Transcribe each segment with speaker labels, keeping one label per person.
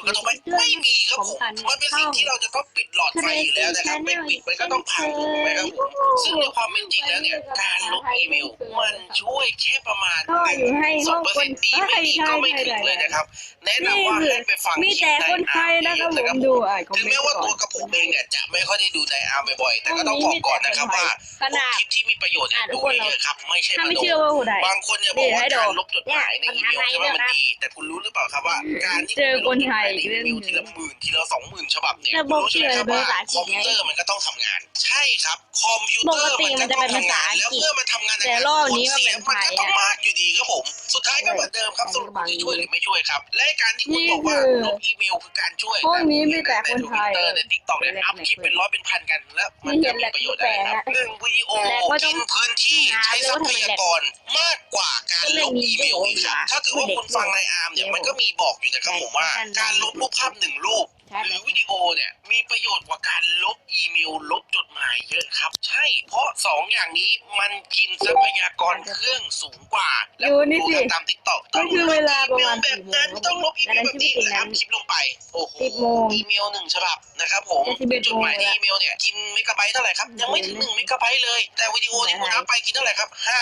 Speaker 1: ลกระทบไหมไม่มีครับผมมันเป็นสิ่งที่เราจะต้องปิดหลอดไฟอยู่แล้วนะครับไม่ปิดมันก็ต้องพังถูกไหมครับผมซึ่งในความเป็นจริงแล้วเนี่ยการลบอีเมลมันช่วยแค่ประมาณ
Speaker 2: ก็อยู่ให้
Speaker 1: ส
Speaker 2: ห้
Speaker 1: อ
Speaker 2: องง
Speaker 1: เปอร์
Speaker 2: ค
Speaker 1: เซ็
Speaker 2: น
Speaker 1: นต์ดี
Speaker 2: ใช่
Speaker 1: ไม่ดี
Speaker 2: ใช่
Speaker 1: ก็ไม่ถึ
Speaker 2: ใช่
Speaker 1: งเลย
Speaker 2: ใช่
Speaker 1: นะครับแนะ
Speaker 2: นี่
Speaker 1: นำว่า
Speaker 2: คือ
Speaker 1: ให้ไปฟัง
Speaker 2: มีแต่คนไทยนะครับผมดูอะคอม
Speaker 1: ถึง
Speaker 2: เมน
Speaker 1: แม้
Speaker 2: ต์
Speaker 1: ว่า
Speaker 2: ก่
Speaker 1: ตั
Speaker 2: อ
Speaker 1: วนกระผมเองเนี่ยจะไม่ค่อยได้ดูในอาร์มบ่อยๆแต่ก็ต้อง
Speaker 2: ห้
Speaker 1: บ
Speaker 2: อง
Speaker 1: อก
Speaker 2: นี้
Speaker 1: ก่อนนะครับว่า
Speaker 2: ขนาด
Speaker 1: คลิปที่มีประโยชน์เนี่ย
Speaker 2: อะทุ
Speaker 1: ดู
Speaker 2: กคน
Speaker 1: เยอะๆครับไม่ใช่
Speaker 2: ถ้า
Speaker 1: มา
Speaker 2: ไม่
Speaker 1: โด
Speaker 2: เชื่อว่าผู้ใด
Speaker 1: บางคนเนี่ยบอกว่า
Speaker 2: เดี๋ยวให้ดู
Speaker 1: การลบจดหมายใน
Speaker 2: เนี่
Speaker 1: อี
Speaker 2: ย
Speaker 1: เมลใช่ไหม
Speaker 2: มัน
Speaker 1: มัน
Speaker 2: ทำไง
Speaker 1: ดีแต่คุณรู้หรือเปล่าครับว่าการที่
Speaker 2: เจอคนไทย
Speaker 1: ในอีเมลทีละหมื่นทีละสองหมื่นฉบับเนี่ย
Speaker 2: แต่
Speaker 1: คุณรู้ใช่ไหมครับ
Speaker 2: บอก
Speaker 1: ว่า
Speaker 2: เชื่อ
Speaker 1: คอมพิวเตอร์มันก็ต้องทำงาน ใช่ครับคอมพิว
Speaker 2: ป
Speaker 1: เตอกร์
Speaker 2: ติ
Speaker 1: มัน
Speaker 2: มัน
Speaker 1: ก็
Speaker 2: จะ
Speaker 1: ต้อง
Speaker 2: เป็นภา
Speaker 1: ทำ
Speaker 2: ษางา
Speaker 1: น
Speaker 2: อัง
Speaker 1: แล้ว
Speaker 2: กฤษ
Speaker 1: เมื่อมันทำงาน
Speaker 2: แต่รอบนี้มัน
Speaker 1: ผลเสีย
Speaker 2: เป็น
Speaker 1: มัน
Speaker 2: ไท
Speaker 1: ก็
Speaker 2: ย
Speaker 1: ต้อง
Speaker 2: อะ
Speaker 1: มากอยู่ดีครับผม สุดท้ายก็เหมือนเดิมครับสรุปคุณจะช่วยหรือไม่ช่วยครับ และการที่คุณ
Speaker 2: นี่
Speaker 1: บอกว่า
Speaker 2: คือ
Speaker 1: ลบอีเมลคือการช่วย
Speaker 2: ห้องนี้มีแต่คนไทย
Speaker 1: ใน Twitter ในทิกตอกเนี่ยอัพคลิปเป็นร้อยเป็นพันกันแล้วมันจะมีประโยชน์อะไรครับหนึ่งวิดีโอ
Speaker 2: แรกว่าต้
Speaker 1: กิ
Speaker 2: อง
Speaker 1: นพื้นที่ใช้ทรัพยากรมากกว่าการลบอีเมลอีกครับถ้าเกิดว่าคุณฟังในอาร์มเนี่ยมันก็มีบอกอยู่นะครับผมว่าการลบรูปภาพหนึ่งรูป
Speaker 2: ใช่
Speaker 1: หรือวิดีโอเนี่ยมีประโยชน์กว่าการลบอีเมลลบจดหมายเยอะครับ ใช่ เพราะสองอย่างนี้มันกินทรัพยากรเครื่องสูงกว่า และ
Speaker 2: ดูนี่สิ
Speaker 1: ตามติ๊กต็อก
Speaker 2: ก็คือเวลาประมาณ
Speaker 1: แบบนั้น
Speaker 2: สี่โมง
Speaker 1: ต้องลบอีเมลแบบนี้
Speaker 2: แต่
Speaker 1: นะค
Speaker 2: นั้
Speaker 1: รับ
Speaker 2: นที่
Speaker 1: คลิปลงไปโอ้โห
Speaker 2: สิบโมง
Speaker 1: อีเมลหนึ่งฉบับนะครับผม
Speaker 2: จะสิบเอ็ด
Speaker 1: จดหมาย
Speaker 2: โมง
Speaker 1: ใน
Speaker 2: แล้ว
Speaker 1: อีเมลเนี่ยกินเมกะไบต์เท่าไหร่ครับยังไม่ถึงหนึ่งเมกะไบต์เลย แต่วิดีโอที่คุณอัพไปกินเท่าไหร่ครับห้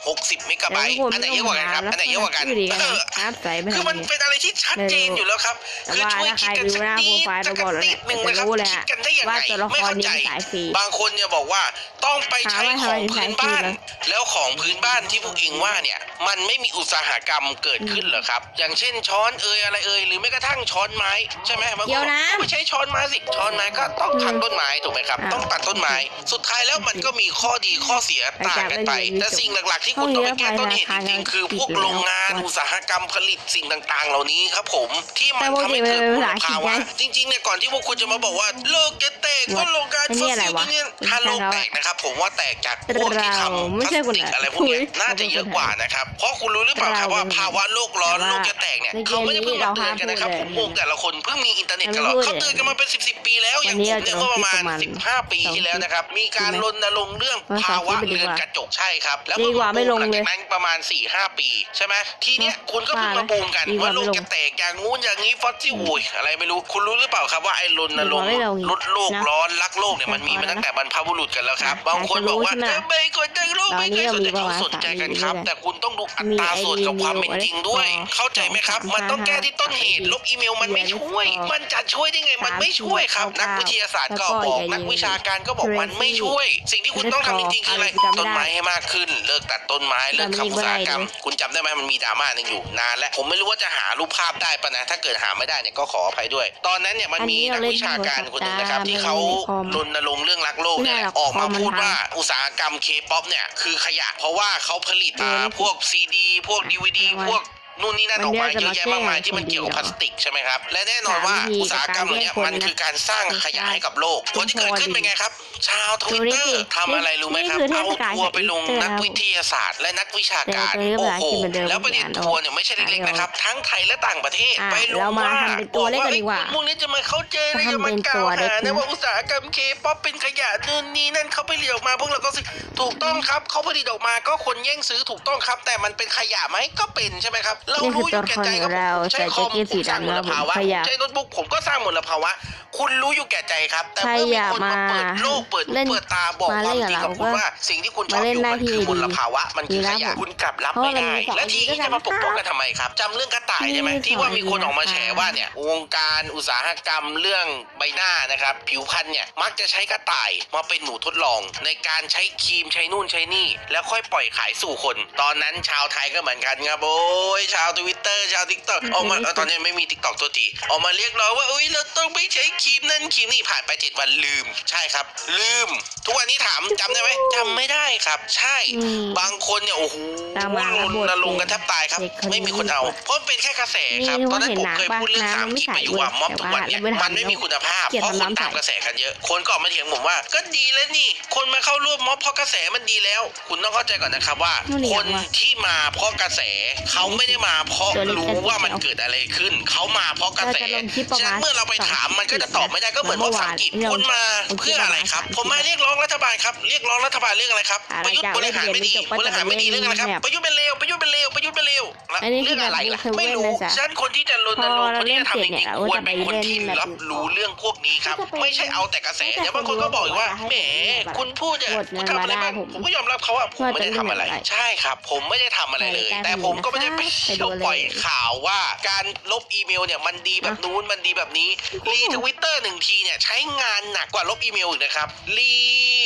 Speaker 1: าสิบหกสิบเมกะไบต์อันไหนเยอะกว่ากันครับอันไหนเยอะกว่ากัน
Speaker 2: อยู่ดีกัน
Speaker 1: เออ
Speaker 2: ครับใส่ไป
Speaker 1: คือมันเป็นอะไรที่ชัดเจนอยู่แล้วครับ
Speaker 2: แต่
Speaker 1: คือ
Speaker 2: ว่า
Speaker 1: ช่วย
Speaker 2: ถ้าใค
Speaker 1: คิ
Speaker 2: ร
Speaker 1: ดกัน
Speaker 2: ดู
Speaker 1: สัก
Speaker 2: หน้าโปร
Speaker 1: นิด
Speaker 2: ไฟล์
Speaker 1: สั
Speaker 2: เรา
Speaker 1: ก
Speaker 2: บอกแล้ว
Speaker 1: นิ
Speaker 2: เนี่ย
Speaker 1: ดหนึ่ง
Speaker 2: จะ
Speaker 1: นะครับ
Speaker 2: รู้เลย
Speaker 1: คิด
Speaker 2: อะ
Speaker 1: กันได้ยัง
Speaker 2: ว่า
Speaker 1: ไง
Speaker 2: ตัวละค
Speaker 1: ไม่
Speaker 2: ร
Speaker 1: เข้า
Speaker 2: นี้
Speaker 1: ใจ
Speaker 2: สายฟรี
Speaker 1: บางคนเนี่ยบอกว่าต้องไปใช้
Speaker 2: ถามว่า
Speaker 1: ของ
Speaker 2: ทำไมถึง
Speaker 1: พื้น
Speaker 2: ใช้
Speaker 1: บ้าน
Speaker 2: ฟรีเหรอ
Speaker 1: แล้วของพื้นบ้านที่พวกเองว่าเนี่ยมันไม่มีอุตสาหกรรมเกิดขึ้นเหรอครับ อย่างเช่นช้อนเอ่ยอะไรเอ่ยหรือแม้กระทั่งช้อนไม้ใช่ไหมบางคน
Speaker 2: เดี๋ยวนะ
Speaker 1: บอกไม่ใช้ช้อนไม้สิช้อนไม้ก็ต้องทำต้นไม้ถูกไหมครับ
Speaker 2: อ่า
Speaker 1: ต้องตัดต้นไม้ สุดท้ายแล้วมันก็มีข้อดีข้อเสียต่างกันไป แต่สิ่งหลักๆที่คุณต้องไปแก้ต้นเหตุจริงๆคือพวกโรงงานอุตสาหกรรมผลิตสิ่งต่าง ๆ เหล่านี้ครับผมที่มันทำให้เกิดมลภาวะจริงๆเนี่ยก่อนที่พวกคุณจะมาบอกว่าโลกจะแตกก็โรงงานฟอสซิลตัวเนี้ยถ้าโลกแตกนะครับผมว่าแตกจากพวกที่ทำ
Speaker 2: ไม่
Speaker 1: พลา
Speaker 2: ใช่
Speaker 1: ส
Speaker 2: คน
Speaker 1: ติก
Speaker 2: ไหน
Speaker 1: อะไรพวกเนี้ย
Speaker 2: อุ๊ย
Speaker 1: น่าจะเยอะกว่านะครับเพราะคุณรู้หรือเปล่าครับว่าภาวะโลกร้อน
Speaker 2: แต่ว่า
Speaker 1: โลกจะแตกเนี่ย
Speaker 2: ในเกม
Speaker 1: เขาไม่ได้เพิ่งมาเตือนกันนะครับ
Speaker 2: นี้
Speaker 1: ผม
Speaker 2: เราห้าม
Speaker 1: งงแต่ละคนเพิ่งมีอินเทอร์เน็ตกันหรอ
Speaker 2: ไม่พูด
Speaker 1: เขาเตือนกันมาเป็นสิบสิบปีแล้วอย่างผมเนี่ยเมื่อประมาณสิบห้าปีที่แล้วนะครับมีการรณรงค์เรื่องภาวะเรือนกระจกใช่ครับแล้ว
Speaker 2: ดีกว่าไม่ลง
Speaker 1: หลั
Speaker 2: เลย
Speaker 1: จากนั้นประมาณ4ี่ห้าปี ใช่ไหมทีเนี้ยคุณก็เพิ่งมาบูมกัน
Speaker 2: ดีกว่า
Speaker 1: ว่าโลก
Speaker 2: ไม่ลง
Speaker 1: จะแตกอย่างงู้นอย่างนี้ฟอสซิลอุ้ยอะไรไม่รู้คุณรู้หรือเปล่าครับว่าไอ้รณรงค์
Speaker 2: ดีกว่าไม่ลงอีก
Speaker 1: ลดโลก
Speaker 2: นะ
Speaker 1: ร้อนรักโลกเนี่ยมันมีมาตั้งแต่บรรพบุรุษกันแล้วครับบางคนบอกว่า
Speaker 2: แต่จะรู้ใช่ไหม
Speaker 1: จะไม่กดดังโลกไม่เคยสนใจ
Speaker 2: ตอนนี้เรามีประ
Speaker 1: เขา
Speaker 2: วัติ
Speaker 1: สนใจกันครับ
Speaker 2: ศาสตร์
Speaker 1: แต่คุณต้องดูอั
Speaker 2: มี
Speaker 1: ตราส่วนกับความเป็นจริงด้วย
Speaker 2: ไอ้
Speaker 1: เข้าใจไหมครับ มันต้องแก้ที่ต้นเหตุ ลบอีเมลมันไม่ช่วย มันจะช่วยได้ไงมันไม่ช่วยครับ นักวิทยาศาสตร์ก็บอกนักวิชาการก็บอกมันไม่ช่วย สิ่งที่คุณต้องทำจริงๆคืออะไรต้นไม้ให้มากขึ้น เลิกตัดต้นไม้เลิกทำอุตสาหกรรม คุณจำได้ไหมมันมีดราม่าหนึงอยู่นานแล้ว ผมไม่รู้ว่าจะหารูปภาพได้ปะนะ ถ้าเกิดหาไม่ได้เนี่ยก็ขออภัยด้วย ตอนนั้นเนี่ยมันมีนักวิชาการคนหนึ่งนะครับ ที่เขารณรงค์เรื่องรักโลกเนี่ยแหละออกมาพูดว่าอุตสาหกรรมเคป๊อปเนี่ยคือขยะ เพราะว่าเขาผลิตอ่าพวกซีดี พวกดีวดีพวก นู่นนี่นั่นออกมาเยอะแยะมากมายที่มันเกี่ยวกับพลาสติกใช่ไหมครับ และแน่นอนว่าอุตสาหกรรมเหล่านี้มันคือการสร้างขยะให้กับโลกผลที่เกิดขึ้นเป็นไงครับ ชาวทวิตเตอร์ทำอะไรรู้ไหมครับ
Speaker 2: นี่คือเท
Speaker 1: เอา
Speaker 2: ศกาล
Speaker 1: ทัวร์ไปลง
Speaker 2: อีสเตอร์
Speaker 1: นักวิทยาศาสตร์ และนักวิชาการ
Speaker 2: แต่ตัวนี้
Speaker 1: โอ้โห
Speaker 2: ภาษาอังกฤษเหมือนเดิม
Speaker 1: แล้วประเด็นทัวร์เนี่ยไม่ใช่เล็กๆนะครับ ทั้งไทยและต่างประเทศ
Speaker 2: อะ
Speaker 1: ไปลง
Speaker 2: เรามา
Speaker 1: ว่า
Speaker 2: ทำเป็นตัวเลขกันดีกว่า
Speaker 1: พวกนี้จะมาเข้าใจนะ
Speaker 2: ทำ
Speaker 1: จะมา
Speaker 2: เป็น
Speaker 1: กล่า
Speaker 2: ตัว
Speaker 1: ว
Speaker 2: เล็ก
Speaker 1: หา
Speaker 2: นะ
Speaker 1: นะว่าอุตสาหกรรมเคป๊อปเป็นขยะนู่นนี่นั่นเขาไปเรียกออกมาพวกเราก็สิถูกต้องครับเขาผลิตออกมาก็คนแย่งซื้อถูกต้องครับ แต่มันเป็นขยะไหมก็เป็นใช่ไหมครับเรา
Speaker 2: นี่คือ
Speaker 1: รู้อยู่แก่ใจครับ
Speaker 2: ตัวละครของเรา
Speaker 1: ใช้คอม
Speaker 2: ใส่แจ็คเก็ตสี
Speaker 1: ผมสร้างม
Speaker 2: ดำ
Speaker 1: ลภาวะ
Speaker 2: ขยะ
Speaker 1: ใช้โน้ตบุ๊กผมก็สร้างมลภาวะ คุณรู้อยู่แก่ใจครับ แต่เมื่อมีคนมาเปิดโลกเปิดหู
Speaker 2: เล่น
Speaker 1: เปิดตาบอก
Speaker 2: มา
Speaker 1: ค
Speaker 2: เล่
Speaker 1: วาม
Speaker 2: นกับ
Speaker 1: จริงกับ
Speaker 2: เรา
Speaker 1: คุณ
Speaker 2: ก็
Speaker 1: ว่า สิ่งที่คุณชอบ
Speaker 2: มา
Speaker 1: อ
Speaker 2: เล่น
Speaker 1: ยู่
Speaker 2: หน้า
Speaker 1: มันคือ
Speaker 2: ที่
Speaker 1: มลภาวะมันคือขยะ
Speaker 2: ดีนะ
Speaker 1: คุณกลับรับ
Speaker 2: เพราะ
Speaker 1: ไม่
Speaker 2: ว่า
Speaker 1: ได้
Speaker 2: มันมีสอง
Speaker 1: และที
Speaker 2: อัน
Speaker 1: นี้จะมาปกป้องกันทำไมครับจำเรื่องกระต่ายใช่ไหม
Speaker 2: มี
Speaker 1: ที่ว่ามีคนออกมาแฉ
Speaker 2: สองอัน
Speaker 1: ว่าเนี่ยวงการอุตสาหกรรมเรื่องใบหน้านะครับ ผิวพรรณเนี่ยมักจะใช้กระต่ายมาเป็นหนูทดลอง ในการใช้ครีมใช้นู่นใช้นี่ แล้วค่อยปล่อยขายสู่คน ตอนนั้นชาวไทยก็เหมือนกันครับโอ้ยชาวทวิตเตอร์ชาวทิกตอกออกมาเออตอนนี้ไม่มีทิกตอกตัวทีออกมาเรียกร้องว่าเอ้ยเราต้องไม่ใช้ครีมนั่นครีมนี่ผ่านไปเจ็ดวันลืม ใช่ครับ ลืม ทุกวันนี้ถามจำได้ไหมจำไม่ได้ครับ ใช่
Speaker 2: อืม
Speaker 1: บางคนเนี่ยโอ้โห
Speaker 2: ตามมาครับ
Speaker 1: รณรงค์กันแทบตายครับ
Speaker 2: เด็กคนนี้
Speaker 1: ไม่มีคนเอาเพราะมันเป็นแค่กระแสครับ
Speaker 2: นี่
Speaker 1: ตอนนั้นผม
Speaker 2: ว่า
Speaker 1: เคย
Speaker 2: เห็นหนัง
Speaker 1: พูดเรื่อง
Speaker 2: ปะ
Speaker 1: สาม
Speaker 2: น้ำไม่
Speaker 1: ที่
Speaker 2: ใส่
Speaker 1: ไปอยู่ว่า
Speaker 2: เว้ย
Speaker 1: ม็อบทุกวันเนี่ย
Speaker 2: แต่ว่า
Speaker 1: มันไม่มีคุณภาพ
Speaker 2: เกลียด
Speaker 1: เพราะคน
Speaker 2: น้ำ
Speaker 1: ตาม
Speaker 2: ใส่
Speaker 1: กระแสกันเยอะ คนก็ออกมาเถียงผมว่า ก็ดีแล้วนี่ คนมาเข้าร่วมม็อบเพราะกระแสมันดีแล้ว คุณต้องเข้าใจก่อนนะครับว่า
Speaker 2: นู่นนี่
Speaker 1: คน
Speaker 2: ว่ะ
Speaker 1: ที่มาเพราะกระแสเขาไม่ได้มาเพราะ
Speaker 2: ตัวเล็ก
Speaker 1: รู้
Speaker 2: แค่
Speaker 1: ว่ามัน
Speaker 2: เดียว
Speaker 1: เกิดอะไรขึ้น เขามาเพราะกระแส
Speaker 2: เราจะลงคลิปประมาณ
Speaker 1: ฉะนั้นเมื่อเราไปถามมันก็จะตอบไม่ได้ก็เหมือนว่าภาษาอังกฤษ
Speaker 2: เมื่อวาน
Speaker 1: คุณมาเพื่ออะไรครับ ผมมาเรียกร้องรัฐบาลครับเรียกร้องรัฐบาลเรื่องอะไรครับ
Speaker 2: อ่า
Speaker 1: ประยุทธ์บริหารไม่ดี
Speaker 2: หลังจาก
Speaker 1: บริหารไม่ดี
Speaker 2: เล่
Speaker 1: เรื่อนงอะไรครับ
Speaker 2: แบบ
Speaker 1: ประยุทธ์เป็นเลวประยุทธ์เป็นเลวประยุทธ์เป็นเลวแล้ว
Speaker 2: อันนี้
Speaker 1: เรื่องอะไรล่ะ
Speaker 2: คือแบบ
Speaker 1: ไม่รู้
Speaker 2: เว้นนะจ๊ะ
Speaker 1: ฉะนั้นคนที่จะรณรงค์
Speaker 2: พอ
Speaker 1: คนที่จะทำจ
Speaker 2: เล่นเสร็จเนี่
Speaker 1: ริง
Speaker 2: ย
Speaker 1: ๆควรเป็นคน
Speaker 2: เราจะไป
Speaker 1: ที่
Speaker 2: เล่นแบบ
Speaker 1: รับรู้เรื่องพวกนี้ครับ
Speaker 2: ก็จะเป็น
Speaker 1: ไม่ใช่เอาแต่กระแส
Speaker 2: ก็จะ
Speaker 1: เดี๋ยวบางคนก็บอกอีกว่า
Speaker 2: ให้
Speaker 1: แหม
Speaker 2: แบบ
Speaker 1: คุณพูดเนี่ย
Speaker 2: กดเงิ
Speaker 1: คุณ
Speaker 2: น
Speaker 1: ทำอะไรบ้าง
Speaker 2: มาได้ผม
Speaker 1: ผมก็ยอมรับเขาว่าผมไม่ได้ทำอะไร
Speaker 2: ว่าจะเรื่องอะไร
Speaker 1: ใช่ครับ ผมไม่ได้ทำอะไรเลย
Speaker 2: ใช่
Speaker 1: แต่ผมก็ไม่ได้ไป
Speaker 2: ไป
Speaker 1: เที่
Speaker 2: ดู
Speaker 1: ยว
Speaker 2: เลย
Speaker 1: ปล่อยข่าวว่าการลบอีเมลเนี่ยมันดีแบบนู้นมันดีแบบนี้รีทวิตเตอร์หนึ่งทีเนี่ยใช้งานหนักกว่าลบอีเมลอีกนะครับรี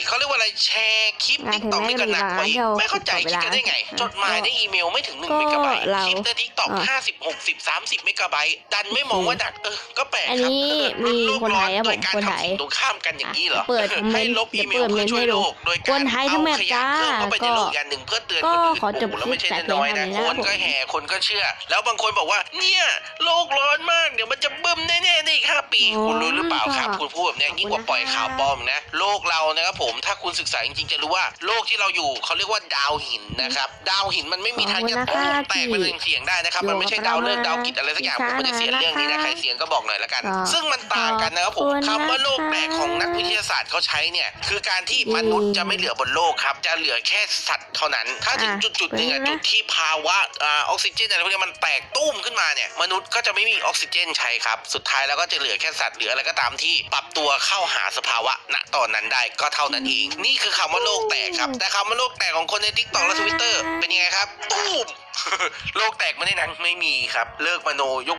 Speaker 1: เขาเรียกว่าอะไรแชร์คลิป
Speaker 2: งาน
Speaker 1: ติ๊กต็อก
Speaker 2: ถึงแม้
Speaker 1: นี่ก็หนักกว่าอีก
Speaker 2: เวลา
Speaker 1: ไม่เข้าใจคิดกันได้ไง
Speaker 2: เวลา
Speaker 1: จดหมายในอีเมลไม่ถึงหนึ่ง
Speaker 2: ก็
Speaker 1: เมกะไบต์
Speaker 2: เรา
Speaker 1: คลิปในทิกตอก
Speaker 2: อะ
Speaker 1: ห้าสิบหกสิบสามสิบเมกะไบต์ดันไม่มองว่าหนักเออก็แปลก
Speaker 2: อัน
Speaker 1: ครับ
Speaker 2: นี้
Speaker 1: เออ
Speaker 2: มี
Speaker 1: โลก
Speaker 2: คน
Speaker 1: ร้
Speaker 2: ไท
Speaker 1: อน
Speaker 2: ยครับ
Speaker 1: โด
Speaker 2: ผ
Speaker 1: ย
Speaker 2: ม
Speaker 1: การ
Speaker 2: คนไท
Speaker 1: ทำ
Speaker 2: ย
Speaker 1: สิ่งตรงข้ามกันอย่างนี้เหรอ
Speaker 2: เปิดคอมเม
Speaker 1: ให้
Speaker 2: นต์
Speaker 1: ลบอีเมล
Speaker 2: เดี๋ยวเปิด
Speaker 1: เพื่อช่วย
Speaker 2: เมนต์ให้ดู
Speaker 1: โลกโดย
Speaker 2: ค
Speaker 1: การ
Speaker 2: นไทย
Speaker 1: เอา
Speaker 2: ทั้งแมป
Speaker 1: ขยะ
Speaker 2: จ้า
Speaker 1: เพิ่มเข้าไปใน
Speaker 2: ก็
Speaker 1: โลกอย่างหนึ่งเพื่อเตือน
Speaker 2: ก็
Speaker 1: คนอื่น
Speaker 2: ขอจบ
Speaker 1: โอ้โหแล้วไม่ใช่
Speaker 2: คลิปแต่
Speaker 1: น้อยๆนะ
Speaker 2: เพียง
Speaker 1: ค
Speaker 2: เท่านนี้นะครับ
Speaker 1: ก็แห่คนก็เชื่อ แล้วบางคนบอกว่า เนี่ยโลกร้อนมากเดี๋ยวมันจะบึ้มแน่ๆในอีกห้าปี
Speaker 2: อ๋อ
Speaker 1: คุณรู้หรือเปล่าครับ
Speaker 2: ค่ะ
Speaker 1: คุณพูดแบบเนี้ยยิ่งกว่า
Speaker 2: ขอบคุณ
Speaker 1: ปล่อยข่าวปลอมนะ โลกเรานะครับผมถ้าคุณศึกษาจริงๆจะรู้ว่าโลกที่เราอยู่เขาเรียกว่าดาวหินนะครับดาวหินมันไม่มีทางจะ
Speaker 2: ขอบคุณนะคะ
Speaker 1: แตกเป็นเสียงได้นะครับมันไม่ใช่ดาวเลิกษ์ดาวกิจอะไรสักอย่างผมไม่ได้เสียเรื่องนี้นะใครเสียงก็บอกหน่อยละกัน
Speaker 2: ขอบ
Speaker 1: ซึ่งมันต่างกันนะครับผม
Speaker 2: ขอบคุณ
Speaker 1: คำว่าโลก
Speaker 2: นะคะ
Speaker 1: แตกของนักวิทยาศาสตร์เขาใช้เนี่ยคือการที่มนุษย์จะไม่เหลือบนโลกครับจะเหลือแค่สัตว์เท่านั้น ถ้าถึง
Speaker 2: อะ
Speaker 1: จุดจุดๆหนึ่งอะ
Speaker 2: เป็นไงนะ
Speaker 1: จุดที่ภาวะอ่าออกซิเจนอะไรพวกนี้มันแตกตุ้มขึ้นมาเนี่ยมนุษย์ก็จะไม่มีออกซิเจนใช้ครับ สุดท้ายแล้วก็จะเหลือแค่สัตว์หรืออะไรก็ตามที่ปรับตัวเข้าหาสภาวะณตอนนั้นได้ก็เท่านั้นเอง นี่คือคำว่าโลกแตกครับ แต่คำว่าโลกแตกของคนในทิกตอกและทวิตเตอร์เป็นยังไงครับตุ้มโลกแตกไม่ได้นั้นไม่มีครับ เลิกมโนยก